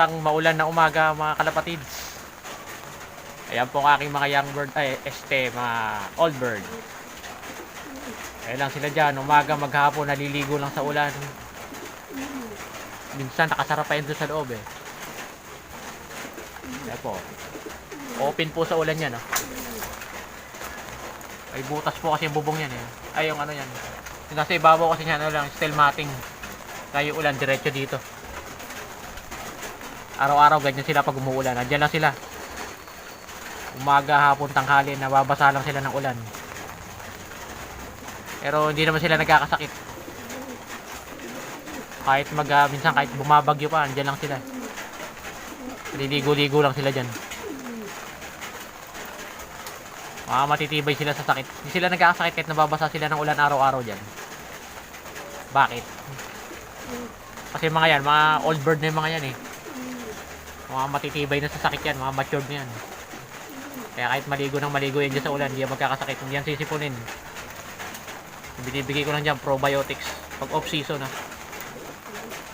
Isang maulan na umaga mga kalapatids. Ayan po ang aking mga young bird, ay este, mga old bird. Ayan lang sila dyan, umaga maghapon naliligo lang sa ulan. Minsan nakasara pa yun doon sa loob eh. Ayan po. Open po sa ulan yan oh. Ay butas po kasi yung bubong yan eh. Ay yung ano yan. Yung nasa ibabaw kasi yan ano lang, steel matting. Kaya yung ulan diretso dito. Araw-araw ganyan sila pag umuulan. Nandiyan lang sila. Umaga, hapon, tanghali, nababasa lang sila ng ulan. Pero hindi naman sila nagkakasakit. Kahit mag, ah, minsan kahit bumabagyo pa, andyan lang sila. Liligo-ligo lang sila dyan. Mga matitibay sila sa sakit. Hindi sila nagkakasakit kahit nababasa sila ng ulan araw-araw dyan. Bakit? Kasi mga yan, mga old bird na yung mga yan eh. Mga matitibay na sa sakit yan, mga matured na yan. Kaya kahit maligo ng maligo yan dyan sa ulan, hindi yan magkakasakit. Hindi yan sisipunin. Binibigay ko lang dyan probiotics pag off season na.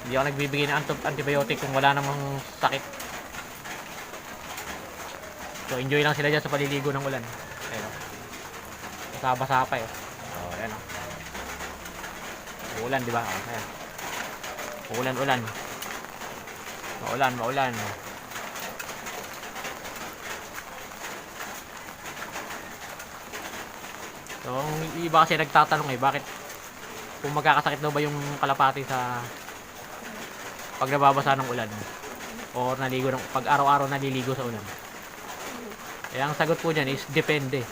Hindi ako nagbibigay ng anti- antibiotic kung wala namang sakit. So enjoy lang sila dyan sa paliligo ng ulan. Ayun o. Basa-basa pa eh. Oh, ayan o. Uulan, di ba? Oh, ayan. Uulan, ulan. Maulan, maulan. So, ang iba kasi nagtatanong eh, bakit kung magkakasakit daw ba yung kalapati sa pag nababasa ng ulan o naligo ng pag araw-araw naliligo sa ulan. Eh, ang sagot po dyan is depende.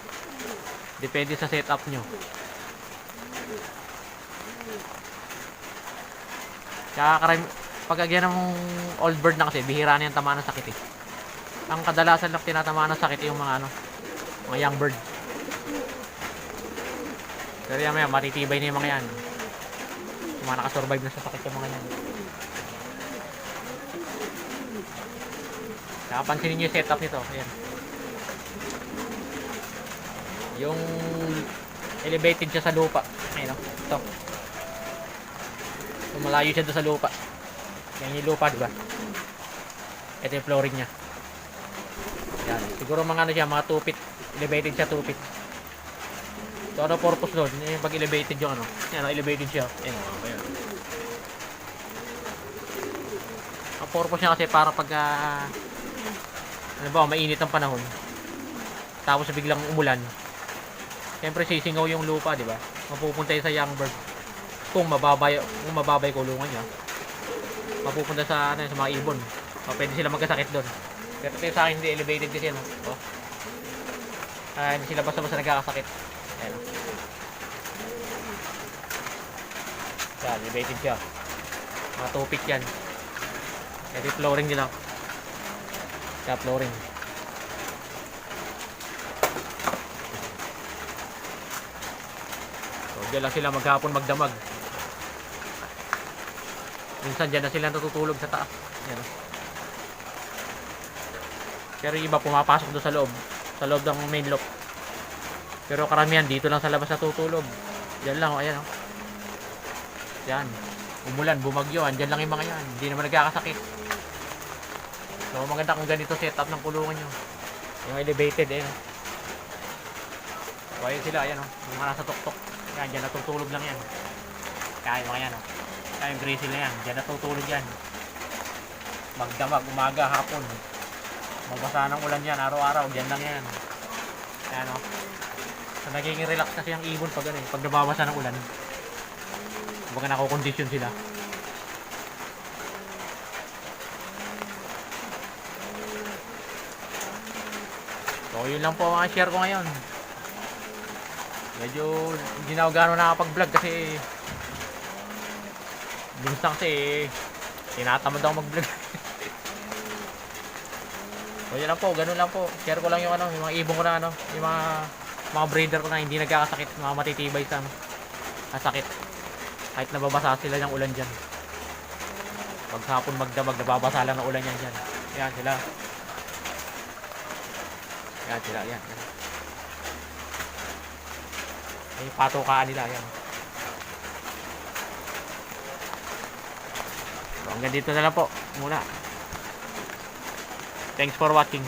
Depende sa setup nyo. Kaya karam pag agyan ng old bird na kasi, bihira na yung tamaan ng sakit eh. Ang kadalasan lang tinatamaan ng sakit yung mga ano, mga young bird. Pero yan maya, matitibay na yung mga yan. Yung mga nakasurvive na sa sakit yung mga yan. Kaya pansinin nyo yung setup nito. Ayan. Yung elevated siya sa lupa. Ayun o. Ito. So, siya doon sa lupa. Yan yung lupa, di ba? Ito yung flooring niya. Yan. Siguro mga ano siya, mga 2 feet. Elevated siya 2 feet. So, ano purpose doon? Yung pag elevated yung ano. Yan, elevated siya. Yan, ayan. Ang purpose niya kasi para pag ah, ano ba, mainit ang panahon. Tapos biglang umulan. Siyempre sisingaw yung lupa, di ba? Mapupunta sa young bird. Kung mababay, kung mababay kulungan niya. Mapupunta sa ano, sa mga ibon. O, pwede sila magkasakit doon. Pero sa akin hindi elevated kasi ano. Oh. Ah, hindi sila basta-basta nagkakasakit. Ayan. Yan, elevated siya. Mga tupik yan. Ito yung flooring nila. Kaya flooring. So, dyan lang sila maghapon magdamag. Minsan dyan na sila natutulog sa taas. Yan. Pero iba pumapasok doon sa loob. Sa loob ng main loft. Pero karamihan dito lang sa labas natutulog. Yan lang, oh, ayan oh. Yan. Umulan, bumagyo, andyan lang yung mga yan. Hindi naman nagkakasakit. So maganda kung ganito setup ng kulungan nyo. Yung elevated, eh. So ayun sila, ayan oh. Yung mga nasa tuktok. Yan, dyan natutulog lang yan. Kaya yung mga yan oh. Kaya yung grizzly na yan. Dyan natutulog yan. Magdamag, umaga, hapon. Magbasa ng ulan yan, araw-araw. Dyan lang yan. Ayan oh. So nagiging relax kasi ang ibon pag ano eh, pag nababasa ng ulan. Kumbaga nakokondisyon sila. So yun lang po ang share ko ngayon. Medyo hindi na ako gano'n nakapag-vlog kasi Minsan kasi tinatamad ako mag-vlog. so yun lang po, ganun lang po. Share ko lang yung ano, yung mga ibon ko na ano, yung mga mga breeder ko na hindi nagkakasakit, mga matitibay sa ano, sa sakit. Kahit nababasa sila ng ulan dyan. Pag hapon magdamag, nababasa lang ng ulan yan dyan. Yan sila. Yan sila, yan. yan. May patukaan nila, yan. So, hanggang dito na lang po, muna. Thanks for watching.